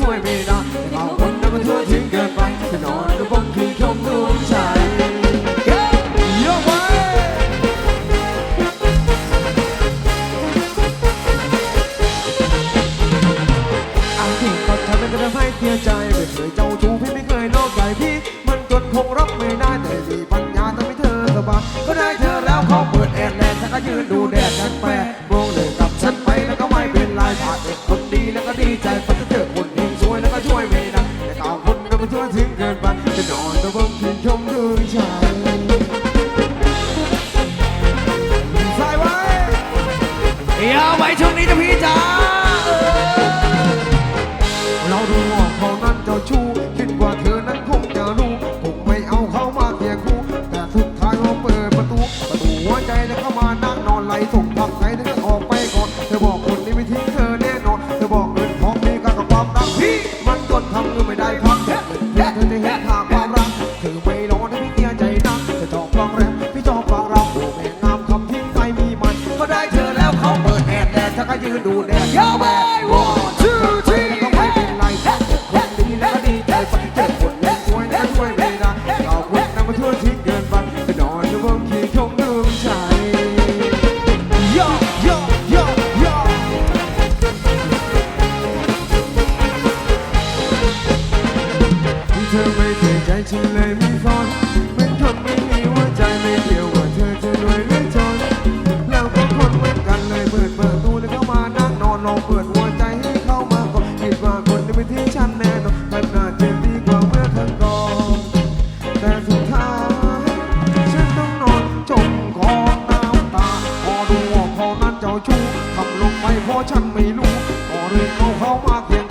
ถ้วยไม่ได้เอาคนนั้นมานถ้วยถึงเกินไปจะนอนระบนคือคงดวงใจยกไว้อาที่ตอนฉันไม่ได้ให้เสียใจไม่เคยเจ้าชู้พี่ไม่เคยนอกใจพี่ มันจนคงรับไม่ได้แต่ดีมัน จะนอนแต่เบิ่งชื่นชมดูชายใส่ไว้อย่าไว้ช่วงนี้จะพี่จ๋าเราดูว่าเขานั้นเจ้าชู้คิดว่า ทำก็ไม่ได้พักเธอเธอจะเห็นค่าความรักเธอไม่ร้อนให้พี่เกียใจนักเธอชองฟังแรงพี่ชอบฟังรำโอ้แม่งามคำทิ้งใจมีมัน ก็ได้เธอแล้วเขาเปิดแอร์แดดถ้าก็ยืนดูแดดยาวไป เธอไม่เสียใจฉันเลยไม่ฟอนเหมือนคนไม่มีหัวใจไม่เกี่ยวว่าเธอจะรวยหรือจนแล้วก็คนเหมือนกันเลยเปิดเปิดตู้แล้วเข้ามานั่งนอนลองเปิดหัวใจให้เข้ามาก่อนคิดว่าคนจะไม่ทิ้งฉันแน่นอนมันน่าจะดีกว่าเมื่อครั้งก่อนแต่สุดท้ายฉันต้องนอนจมกองน้ำตาพอดูว่าเขานั้นเจ้าชู้ทำลงไปเพราะฉันไม่รู้ก็เลยเอาเขามาเคียง